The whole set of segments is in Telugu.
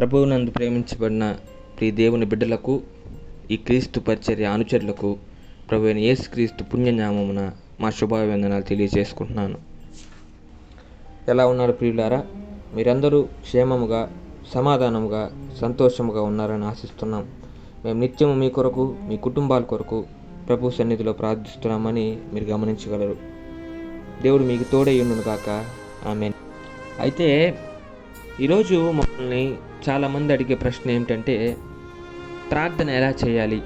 ప్రభువునందు ప్రేమించబడిన ప్రియ దేవుని బిడ్డలకు ఈ క్రీస్తు పరిచర్య అనుచరులకు ప్రభు అయిన యేసుక్రీస్తు పుణ్యనామమున మా శుభాభివందనాలు తెలియజేసుకుంటున్నాను. ఎలా ఉన్నారు ప్రియులారా? మీరందరూ క్షేమముగా సమాధానముగా సంతోషముగా ఉన్నారని ఆశిస్తున్నాం. మేము నిత్యము మీ కొరకు మీ కుటుంబాల కొరకు ప్రభు సన్నిధిలో ప్రార్థిస్తున్నామని మీరు గమనించగలరు. దేవుడు మీకు తోడై ఉండును కాక ఆమె అయితే ఈరోజు మమ్మల్ని చాలామంది అడిగే ప్రశ్న ఏమిటంటే ప్రార్థన ఎలా చేయాలి?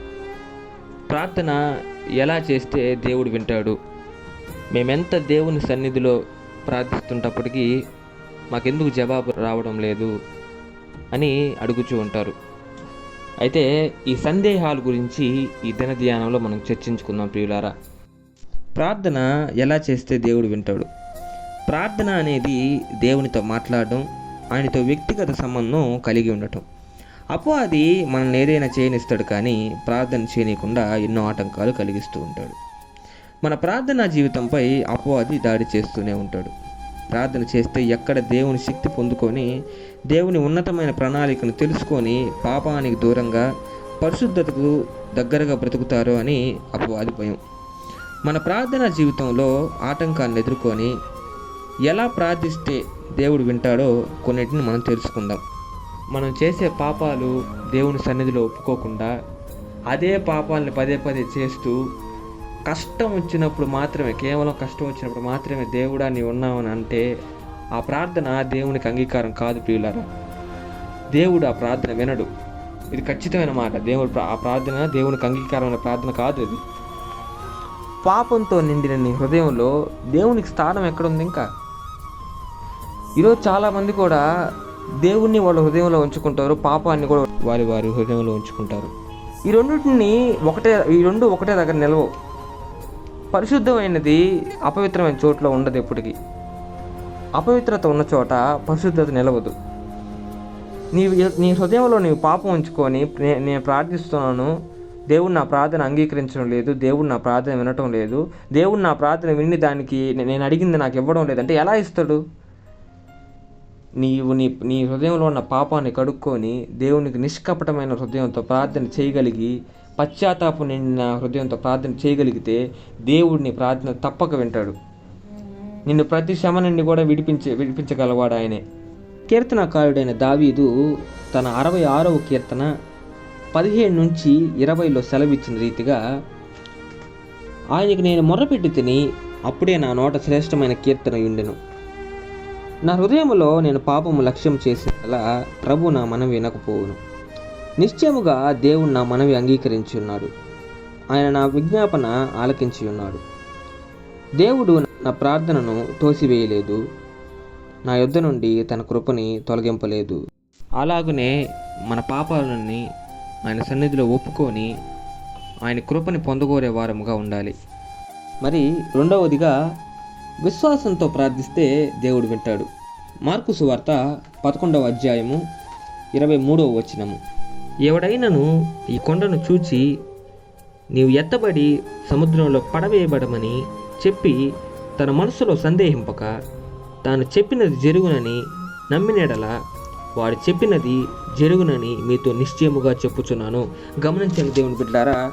ప్రార్థన ఎలా చేస్తే దేవుడు వింటాడు? మేమెంత దేవుని సన్నిధిలో ప్రార్థిస్తుంటప్పటికీ మాకెందుకు జవాబు రావడం లేదు అని అడుగుచూ ఉంటారు. అయితే ఈ సందేహాల గురించి ఈ దిన ధ్యానంలో మనం చర్చించుకుందాం ప్రియులారా. ప్రార్థన ఎలా చేస్తే దేవుడు వింటాడు? ప్రార్థన అనేది దేవునితో మాట్లాడడం ఆయనతో వ్యక్తిగత సంబంధం కలిగి ఉండటం. అపవాది మనల్ని ఏదైనా చేయనిస్తాడు కానీ ప్రార్థన చేయనీయకుండా ఎన్నో ఆటంకాలు కలిగిస్తూ ఉంటాడు. మన ప్రార్థనా జీవితంపై అపవాది దాడి చేస్తూనే ఉంటాడు. ప్రార్థన చేస్తే ఎక్కడ దేవుని శక్తి పొందుకొని దేవుని ఉన్నతమైన ప్రణాళికను తెలుసుకొని పాపానికి దూరంగా పరిశుద్ధతకు దగ్గరగా బ్రతుకుతారో అని అపవాది భయం. మన ప్రార్థనా జీవితంలో ఆటంకాలను ఎదుర్కొని ఎలా ప్రార్థిస్తే దేవుడు వింటాడో కొన్నిటిని మనం తెలుసుకుందాం. మనం చేసే పాపాలు దేవుని సన్నిధిలో ఒప్పుకోకుండా అదే పాపాలని పదే పదే చేస్తూ కష్టం వచ్చినప్పుడు మాత్రమే కేవలం కష్టం వచ్చినప్పుడు మాత్రమే దేవుడా నీ ఉన్నావని అంటే ఆ ప్రార్థన దేవునికి అంగీకారం కాదు ప్రియులారా. దేవుడు ఆ ప్రార్థన వినడు. ఇది ఖచ్చితమైన మాట. దేవుడు ఆ ప్రార్థన దేవునికి అంగీకారమైన ప్రార్థన కాదు ఇది. పాపంతో నిండిన నీ హృదయంలో దేవునికి స్థానం ఎక్కడుంది ఇంకా? ఈరోజు చాలామంది కూడా దేవుణ్ణి వాళ్ళ హృదయంలో ఉంచుకుంటారు పాపాన్ని కూడా వారి వారి హృదయంలో ఉంచుకుంటారు. ఈ రెండింటిని ఒకటే ఈ రెండు ఒకటే దగ్గర నిలవవు. పరిశుద్ధమైనది అపవిత్రమైన చోట్ల ఉండదు ఎప్పటికీ. అపవిత్రత ఉన్న చోట పరిశుద్ధత నిలవదు. నీ నీ హృదయంలో నీవు పాపం ఉంచుకొని నేను ప్రార్థిస్తున్నాను దేవుడు నా ప్రార్థన అంగీకరించడం లేదు దేవుడు నా ప్రార్థన వినటం లేదు దేవుడు నా ప్రార్థన విని దానికి నేను అడిగింది నాకు ఇవ్వడం లేదంటే ఎలా ఇస్తాడు? నీవు నీ నీ హృదయంలో ఉన్న పాపాన్ని కడుక్కొని దేవునికి నిష్కపటమైన హృదయంతో ప్రార్థన చేయగలిగి పశ్చాత్తాపం నిండిన హృదయంతో ప్రార్థన చేయగలిగితే దేవుడు నీ ప్రార్థన తప్పక వింటాడు. నిన్ను ప్రతి శ్రమ నుండి కూడా విడిపించే విడిపించగలవాడు ఆయనే. కీర్తనకారుడైన దావీదు తన అరవై ఆరవ కీర్తన పదిహేను నుంచి ఇరవైలో సెలవిచ్చిన రీతిగా ఆయనకి నేను మొర్రపెట్టి తిని అప్పుడే నా నోట శ్రేష్టమైన కీర్తన ఉండెను నా హృదయములో నేను పాపము లక్ష్యం చేసేలా ప్రభు నా మనవి వినకపోవును. నిశ్చయముగా దేవుడు నా మనవి అంగీకరించి ఉన్నాడు ఆయన నా విజ్ఞాపన ఆలకించి ఉన్నాడు దేవుడు నా ప్రార్థనను తోసివేయలేదు. నా యొద్ద నుండి తన కృపని తొలగింపలేదు. అలాగనే మన పాపాలని ఆయన సన్నిధిలో ఒప్పుకొని ఆయన కృపని పొందగోరే వారముగా ఉండాలి. మరి రెండవదిగా విశ్వాసంతో ప్రార్థిస్తే దేవుడు వింటాడు. మార్కు సువార్త పదకొండవ అధ్యాయము ఇరవై మూడవ వచనము. ఎవడైనను ఈ కొండను చూచి నీవు ఎత్తబడి సముద్రంలో పడవేయబడమని చెప్పి తన మనసులో సందేహింపక తాను చెప్పినది జరుగునని నమ్మినడల వాడు చెప్పినది జరుగునని మీతో నిశ్చయముగా చెప్పుచున్నాను. గమనించండి దేవుని బిడ్డారా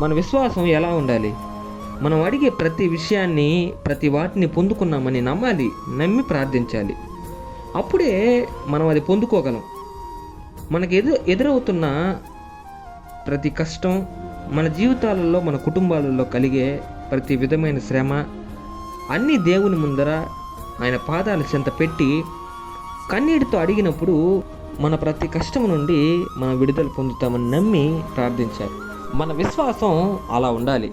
మన విశ్వాసం ఎలా ఉండాలి? మనం అడిగే ప్రతి విషయాన్ని ప్రతి వాటిని పొందుకున్నామని నమ్మాలి నమ్మి ప్రార్థించాలి. అప్పుడే మనం అది పొందుకోగలం. మనకు ఎదు ఎదురవుతున్న ప్రతి కష్టం మన జీవితాలలో మన కుటుంబాలలో కలిగే ప్రతి విధమైన శ్రమ అన్నీ దేవుని ముందర ఆయన పాదాల చెంత పెట్టి కన్నీటితో అడిగినప్పుడు మన ప్రతి కష్టం నుండి మనం విడుదల పొందుతామని నమ్మి ప్రార్థించాలి. మన విశ్వాసం అలా ఉండాలి.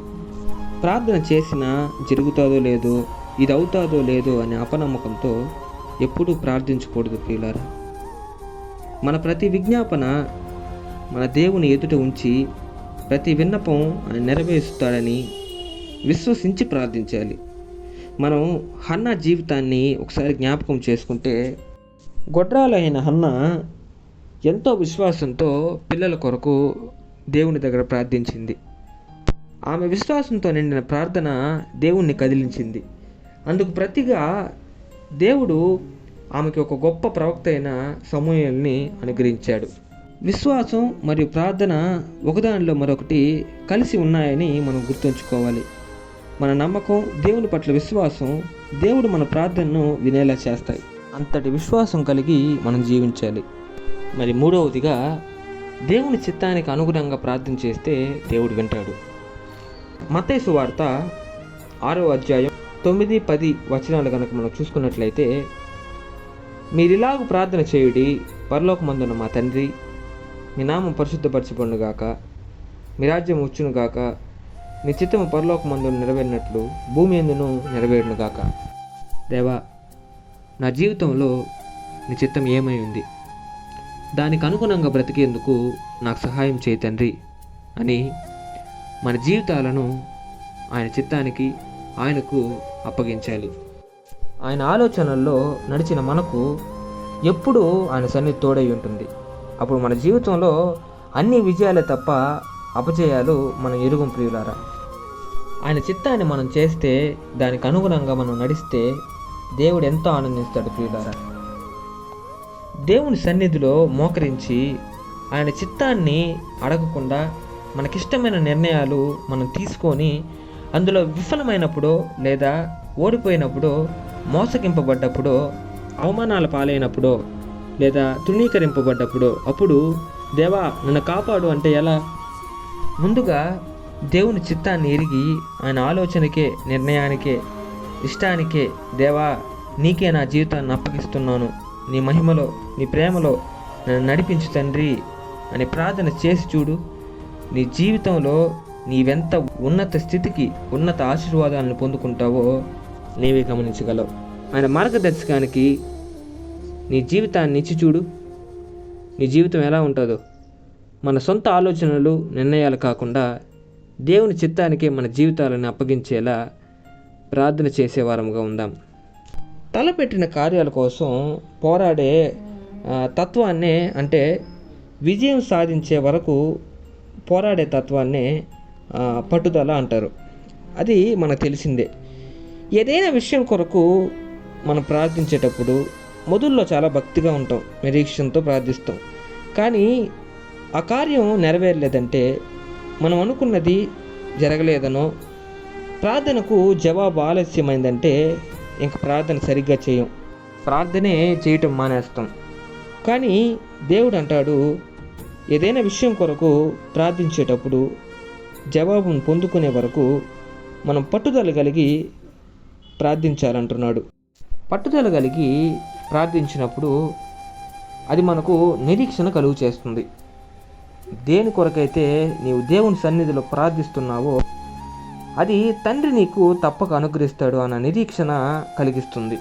ప్రార్థన చేసినా జరుగుతుందో లేదో ఇది అవుతాదో లేదో అనే అపనమ్మకంతో ఎప్పుడూ ప్రార్థించకూడదు ప్రియులారా. మన ప్రతి విజ్ఞాపన మన దేవుని ఎదుట ఉంచి ప్రతి విన్నపం ఆయన నెరవేరుస్తాడని విశ్వసించి ప్రార్థించాలి. మనం హన్నా జీవితాన్ని ఒకసారి జ్ఞాపకం చేసుకుంటే గొడ్రాలైన హన్న ఎంతో విశ్వాసంతో పిల్లల కొరకు దేవుని దగ్గర ప్రార్థించింది. ఆమె విశ్వాసంతో నిండిన ప్రార్థన దేవుణ్ణి కదిలించింది. అందుకు ప్రతిగా దేవుడు ఆమెకి ఒక గొప్ప ప్రవక్త అయిన సమూహల్ని అనుగ్రహించాడు. విశ్వాసం మరియు ప్రార్థన ఒకదానిలో మరొకటి కలిసి ఉన్నాయని మనం గుర్తుంచుకోవాలి. మన నమ్మకం దేవుని పట్ల విశ్వాసం దేవుడు మన ప్రార్థనను వినేలా చేస్తాయి. అంతటి విశ్వాసం కలిగి మనం జీవించాలి. మరి మూడవదిగా దేవుని చిత్తానికి అనుగుణంగా ప్రార్థన చేస్తే దేవుడు వింటాడు. మతేసు వార్త ఆరో అధ్యాయం తొమ్మిది పది వచనాలు కనుక మనం చూసుకున్నట్లయితే మీరిలాగు ప్రార్థన చేయుడి పరలోకమందున్న మా తండ్రి మీ నామం పరిశుద్ధపరచబడునుగాక మీ రాజ్యం వచ్చునుగాక మీ చిత్తము పరలోకమందు నెరవేరినట్లు భూమి ఎందును నెరవేరునుగాక. దేవా నా జీవితంలో నీ చిత్తం ఏమై ఉంది? దానికి అనుగుణంగా బ్రతికేందుకు నాకు సహాయం చేయి తండ్రి అని మన జీవితాలను ఆయన చిత్తానికి ఆయనకు అప్పగించాలి. ఆయన ఆలోచనల్లో నడిచిన మనకు ఎప్పుడూ ఆయన సన్నిధి తోడై ఉంటుంది. అప్పుడు మన జీవితంలో అన్ని విజయాలే తప్ప అపజయాలు మనం ఎరుగం ప్రియులారా. ఆయన చిత్తాన్ని మనం చేస్తే దానికి అనుగుణంగా మనం నడిస్తే దేవుడు ఎంతో ఆనందిస్తాడు ప్రియులారా. దేవుని సన్నిధిలో మోకరించి ఆయన చిత్తాన్ని అడగకుండా మనకిష్టమైన నిర్ణయాలు మనం తీసుకొని అందులో విఫలమైనప్పుడు లేదా ఓడిపోయినప్పుడు మోసగింపబడ్డప్పుడు అవమానాల పాలైనప్పుడు లేదా తృణీకరింపబడ్డప్పుడు అప్పుడు దేవా నన్ను కాపాడు అంటే ఎలా? ముందుగా దేవుని చిత్తాన్ని ఎరిగి ఆయన ఆలోచనకే నిర్ణయానికే ఇష్టానికే దేవా నీకే నా జీవితాన్ని అప్పగిస్తున్నాను. నీ మహిమలో నీ ప్రేమలో నన్ను నడిపించు తండ్రి అని ప్రార్థన చేసి చూడు. నీ జీవితంలో నీవెంత ఉన్నత స్థితికి ఉన్నత ఆశీర్వాదాలను పొందుకుంటావో నీవే గమనించగలవు. ఆయన మార్గదర్శకానికి నీ జీవితాన్ని ఇచ్చి చూడు. నీ జీవితం ఎలా ఉంటుందో. మన సొంత ఆలోచనలు నిర్ణయాలు కాకుండా దేవుని చిత్తానికి మన జీవితాలను అప్పగించేలా ప్రార్థన చేసేవారముగా ఉందాం. తలపెట్టిన కార్యాల కోసం పోరాడే తత్వాన్నే అంటే విజయం సాధించే వరకు పోరాడే తత్వాన్నే పట్టుదల అంటారు. అది మనకు తెలిసిందే. ఏదైనా విషయం కొరకు మనం ప్రార్థించేటప్పుడు మొదల్లో చాలా భక్తిగా ఉంటాం నిరీక్షణతో ప్రార్థిస్తాం. కానీ ఆ కార్యం నెరవేరలేదంటే మనం అనుకున్నది జరగలేదనో ప్రార్థనకు జవాబు ఆలస్యమైందంటే ఇంక ప్రార్థన సరిగ్గా చేయం. ప్రార్థనే చేయటం మానేస్తాం. కానీ దేవుడు అంటాడు ఏదైనా విషయం కొరకు ప్రార్థించేటప్పుడు జవాబును పొందుకునే వరకు మనం పట్టుదల కలిగి ప్రార్థించాలంటున్నాడు. పట్టుదల కలిగి ప్రార్థించినప్పుడు అది మనకు నిరీక్షణ కలుగు చేస్తుంది. దేని కొరకైతే నీవు దేవుని సన్నిధిలో ప్రార్థిస్తున్నావో అది తండ్రి నీకు తప్పక అనుగ్రహిస్తాడు అన్న నిరీక్షణ కలిగిస్తుంది.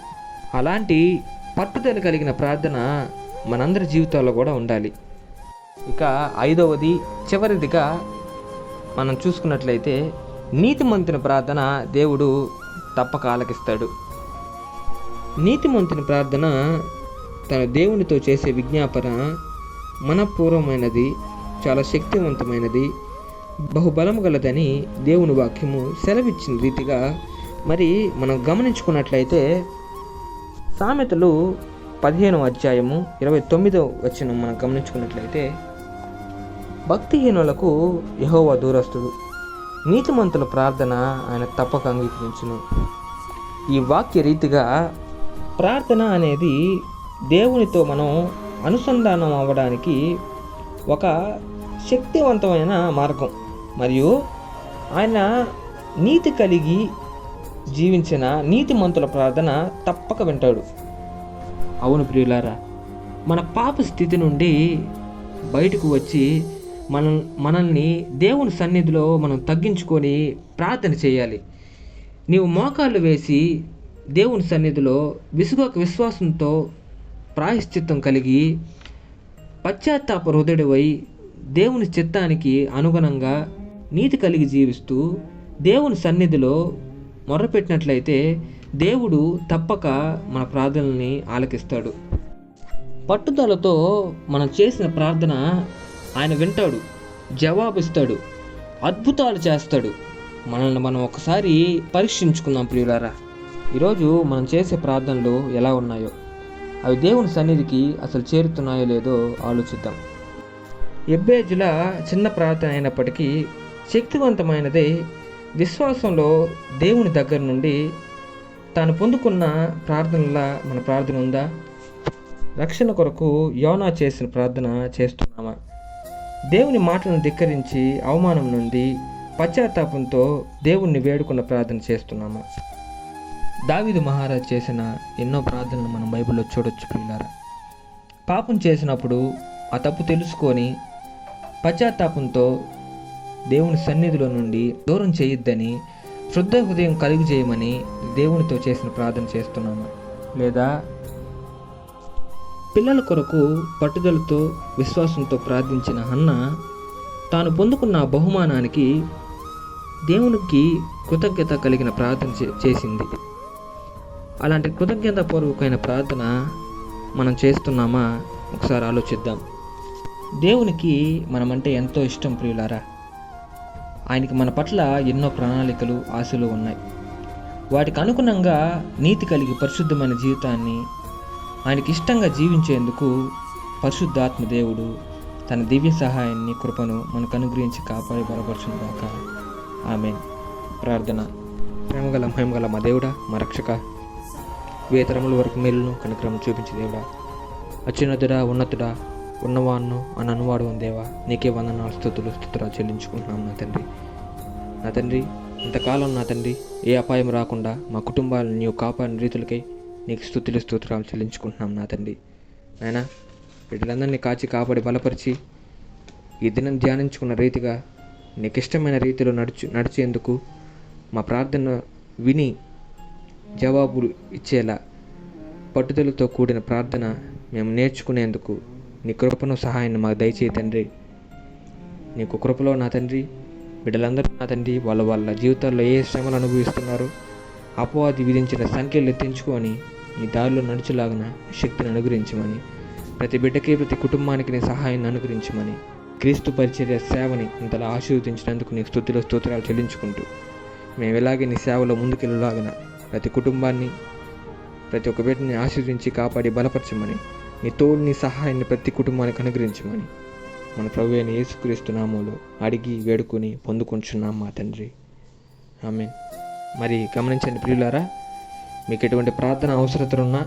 అలాంటి పట్టుదల కలిగిన ప్రార్థన మనందరి జీవితాల్లో కూడా ఉండాలి. ఇక ఐదవది చివరిదిగా మనం చూసుకున్నట్లయితే నీతిమంతుని ప్రార్థన దేవుడు తప్పక ఆలకిస్తాడు నీతిమంతుని ప్రార్థన తన దేవునితో చేసే విజ్ఞాపన మనపూర్వమైనది చాలా శక్తివంతమైనది బహుబలం గలదని దేవుని వాక్యము సెలవిచ్చిన రీతిగా మరి మనం గమనించుకున్నట్లయితే సామెతలు పదిహేను అధ్యాయము ఇరవై తొమ్మిదో వచ్చిన మనం గమనించుకున్నట్లయితే భక్తిహీనులకు యహోవా దూరస్తుడు. నీతిమంతుల ప్రార్థన ఆయన తప్పక అంగీకరించును. ఈ వాక్య రీతిగా ప్రార్థన అనేది దేవునితో మనం అనుసంధానం అవ్వడానికి ఒక శక్తివంతమైన మార్గం. మరియు ఆయన నీతి కలిగి జీవించిన నీతిమంతుల ప్రార్థన తప్పక వింటాడు. అవును ప్రియులారా మన పాప స్థితి నుండి బయటకు వచ్చి మనం మనల్ని దేవుని సన్నిధిలో మనం తగ్గించుకొని ప్రార్థన చేయాలి. నీవు మోకాళ్ళు వేసి దేవుని సన్నిధిలో విసుగొక విశ్వాసంతో ప్రాయశ్చిత్తం కలిగి పశ్చాత్తాప హృదయుడివై దేవుని చిత్తానికి అనుగుణంగా నీతి కలిగి జీవిస్తూ దేవుని సన్నిధిలో మొర్రపెట్టినట్లయితే దేవుడు తప్పక మన ప్రార్థనల్ని ఆలకిస్తాడు. పట్టుదలతో మనం చేసిన ప్రార్థన ఆయన వింటాడు జవాబిస్తాడు అద్భుతాలు చేస్తాడు. మనల్ని మనం ఒకసారి పరీక్షించుకుందాం ప్రియులారా. ఈరోజు మనం చేసే ప్రార్థనలు ఎలా ఉన్నాయో అవి దేవుని సన్నిధికి అసలు చేరుతున్నాయో లేదో ఆలోచిద్దాం. ఎబ్బేజుల చిన్న ప్రార్థన అయినప్పటికీ శక్తివంతమైనదే విశ్వాసంలో దేవుని దగ్గర నుండి తాను పొందుకున్న ప్రార్థనలా మన ప్రార్థన ఉందా? రక్షణ కొరకు యోనా చేసిన ప్రార్థన చేస్తున్నామా దేవుని మాటలను ధిక్కరించి అవమానం నుండి పశ్చాత్తాపంతో దేవుణ్ణి వేడుకున్న ప్రార్థన చేస్తున్నాము. దావిదు మహారాజ్ చేసిన ఎన్నో ప్రార్థనలు మనం బైబిల్లో చూడొచ్చు ప్రియులారా. పాపం చేసినప్పుడు ఆ తప్పు తెలుసుకొని పశ్చాత్తాపంతో దేవుని సన్నిధిలో నుండి దూరం చేయొద్దని శుద్ధ హృదయం కలుగు చేయమని దేవునితో చేసిన ప్రార్థన చేస్తున్నాము. లేదా పిల్లల కొరకు పట్టుదలతో విశ్వాసంతో ప్రార్థించిన అన్న తాను పొందుకున్న బహుమానానికి దేవునికి కృతజ్ఞత కలిగిన ప్రార్థన చే- చేసింది. అలాంటి కృతజ్ఞతాపూర్వకమైన ప్రార్థన మనం చేస్తున్నామా? ఒకసారి ఆలోచిద్దాం. దేవునికి మనమంటే ఎంతో ఇష్టం ప్రియులారా. ఆయనకి మన పట్ల ఎన్నో ప్రణాళికలు ఆశలు ఉన్నాయి. వాటికి అనుగుణంగా నీతి కలిగి పరిశుద్ధమైన జీవితాన్ని ఆయనకి ఇష్టంగా జీవించేందుకు పరిశుద్ధాత్మ దేవుడు తన దివ్య సహాయాన్ని కృపను మనకు అనుగ్రహించి కాపాడి బలపరచునుగాక. ఆమె ప్రార్థన. ప్రేమగల మహిమగల మా దేవుడా మా రక్షక. వేతరముల వరకు మేలును కనుక్రమం చూపించే దేవుడా. అత్యున్నతుడా ఉన్నతుడా ఉన్నవాన్ను అని అనువాడు దేవా. నీకే వందనాలు స్థుతులు స్థుతురా చెల్లించుకుంటున్నాం నా తండ్రి. నా తండ్రి ఇంతకాలం నా తండ్రి ఏ అపాయం రాకుండా మా కుటుంబాలను నీవు కాపాడిన రీతులకై నీకు స్థుతులు స్తోత్రాలు చెల్లించుకుంటున్నాం నా తండ్రి. నాయనా బిడ్డలందరినీ కాచి కాపాడి బలపరిచి ఈ దినం ధ్యానించుకున్న రీతిగా నీకు ఇష్టమైన రీతిలో నడుచు నడిచేందుకు మా ప్రార్థన విని జవాబులు ఇచ్చేలా పట్టుదలతో కూడిన ప్రార్థన మేము నేర్చుకునేందుకు నీ కృపను సహాయాన్ని మాకు దయచేయి తండ్రి. నీకు కృపలో నా తండ్రి బిడ్డలందరూ నా తండ్రి వాళ్ళ వాళ్ళ జీవితాల్లో ఏ శ్రమలు అనుభవిస్తున్నారో అపవాది విధించిన సంఖ్యలు తెంచుకొని నీ దారిలో నడుచులాగిన శక్తిని అనుగ్రహించమని ప్రతి బిడ్డకి ప్రతి కుటుంబానికి నీ సహాయాన్ని అనుగ్రహించమని క్రీస్తు పరిచర్య సేవని ఇంతలా ఆశీర్వదించినందుకు నీ స్థుతిలో స్తోత్రాలు చెల్లించుకుంటూ మేము ఎలాగే నీ సేవలో ముందుకెళ్ళలాగిన ప్రతి కుటుంబాన్ని ప్రతి ఒక్క బిడ్డని ఆశీర్వించి కాపాడి బలపరచమని నీ తోడు నీ సహాయాన్ని ప్రతి కుటుంబానికి అనుగ్రహించమని మన ప్రభు అయిన యేసుక్రీస్తు నామంలో అడిగి వేడుకొని పొందుకుంటున్నాం మా తండ్రి. ఆమె మరి గమనించండి ప్రియులారా మీకు ఎటువంటి ప్రార్థన అవసరతలు ఉన్నా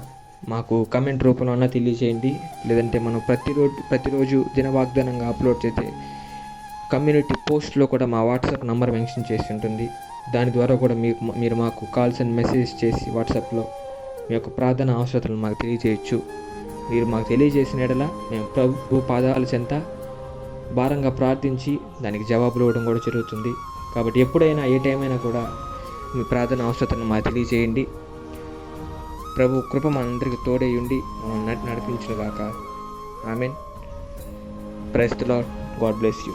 మాకు కమెంట్ రూపంలో అన్నా తెలియజేయండి. లేదంటే మనం ప్రతిరోజు ప్రతిరోజు దినవాగ్దానంగా అప్లోడ్ చేసే కమ్యూనిటీ పోస్ట్లో కూడా మా వాట్సాప్ నంబర్ మెన్షన్ చేసి ఉంటుంది. దాని ద్వారా కూడా మీకు మీరు మాకు కాల్స్ అండ్ మెసేజ్ చేసి వాట్సాప్లో మీ యొక్క ప్రార్థన అవసరతలను మాకు తెలియజేయచ్చు. మీరు మాకు తెలియజేసిన ఎడల మేము ప్రభు పాదాల చెంత భారంగా ప్రార్థించి దానికి జవాబులు ఇవ్వడం కూడా జరుగుతుంది. కాబట్టి ఎప్పుడైనా ఏ టైం అయినా కూడా మీ ప్రార్థన అవసరతను మాకు తెలియజేయండి. ప్రభు కృప మనందరికీ తోడై ఉండి మనం I mean praise the Lord God bless you